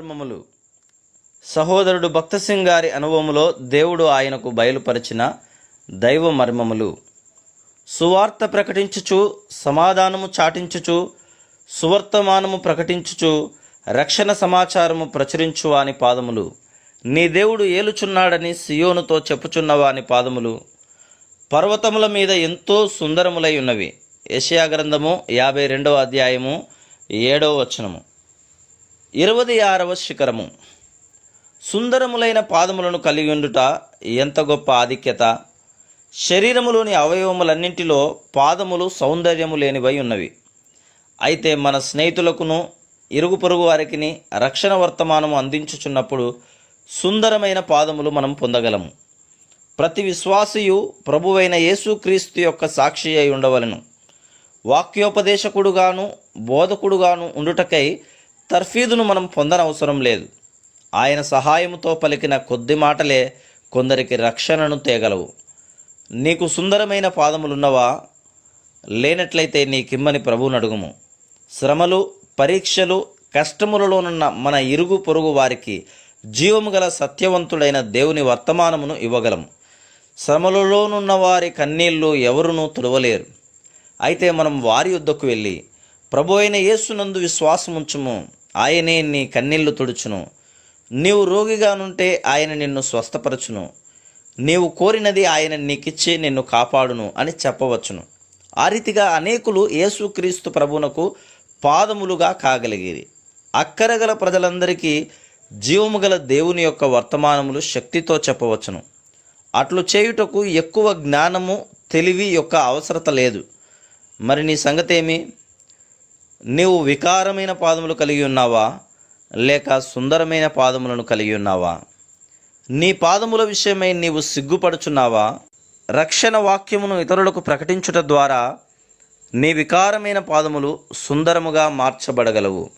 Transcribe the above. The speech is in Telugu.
మర్మములు సహోదరుడు భక్తసింగ్ గారి అనుభవములో దేవుడు ఆయనకు బయలుపరిచిన దైవ మర్మములు. సువార్త ప్రకటించుచు సమాధానము చాటించుచు సువర్తమానము ప్రకటించుచు రక్షణ సమాచారము ప్రచురించు అని పాదములు. నీ దేవుడు ఏలుచున్నాడని సియోనుతో చెప్పుచున్నవాని పాదములు. పర్వతముల మీద ఎంతో సుందరములై ఉన్నవి. యశయా గ్రంథము యాభై రెండవ అధ్యాయము ఏడవ వచనము. ఇరవది ఆరవ శిఖరము. సుందరములైన పాదములను కలిగి ఉండుట ఎంత గొప్ప ఆధిక్యత! శరీరములోని అవయవములన్నింటిలో పాదములు సౌందర్యము లేనివై ఉన్నవి. అయితే మన స్నేహితులకును ఇరుగు పొరుగు వారికిని రక్షణ వర్తమానము అందించుచున్నప్పుడు సుందరమైన పాదములు మనం పొందగలము. ప్రతి విశ్వాసియు ప్రభువైన యేసుక్రీస్తు యొక్క సాక్షి అయి ఉండవలను. వాక్యోపదేశకుడుగాను బోధకుడుగాను ఉండుటకై తర్ఫీదును మనం పొందనవసరం లేదు. ఆయన సహాయముతో పలికిన కొద్ది మాటలే కొందరికి రక్షణను తేగలవు. నీకు సుందరమైన పాదములున్నవా? లేనట్లయితే నీకిమ్మని ప్రభువును అడుగుము. శ్రమలు పరీక్షలు కష్టములలోనున్న మన ఇరుగు పొరుగు వారికి జీవము గల సత్యవంతుడైన దేవుని వర్తమానమును ఇవ్వగలము. శ్రమలలోనున్న వారి కన్నీళ్ళు ఎవరునూ తుడవలేరు. అయితే మనం వారి యుద్ధకు వెళ్ళి ప్రభు అయిన యేసునందు విశ్వాసముంచుము. ఆయనే నీ కన్నీళ్ళు తుడుచును. నీవు రోగిగానుంటే ఆయన నిన్ను స్వస్థపరచును. నీవు కోరినది ఆయన నీకిచ్చి నిన్ను కాపాడును అని చెప్పవచ్చును. ఆ రీతిగా అనేకులు యేసుక్రీస్తు ప్రభునకు పాదములుగా కాగలిగేది. అక్కరగల ప్రజలందరికీ జీవము గల దేవుని యొక్క వర్తమానములు శక్తితో చెప్పవచ్చును. అట్లు చేయుటకు ఎక్కువ జ్ఞానము తెలివి యొక్క అవసరత లేదు. మరి నీ సంగతేమి? నీవు వికారమైన పాదములు కలిగి ఉన్నావా? లేక సుందరమైన పాదములను కలిగి ఉన్నావా? నీ పాదముల విషయమై నీవు సిగ్గుపడుచున్నావా? రక్షణ వాక్యమును ఇతరులకు ప్రకటించుట ద్వారా నీ వికారమైన పాదములు సుందరముగా మార్చబడగలవు.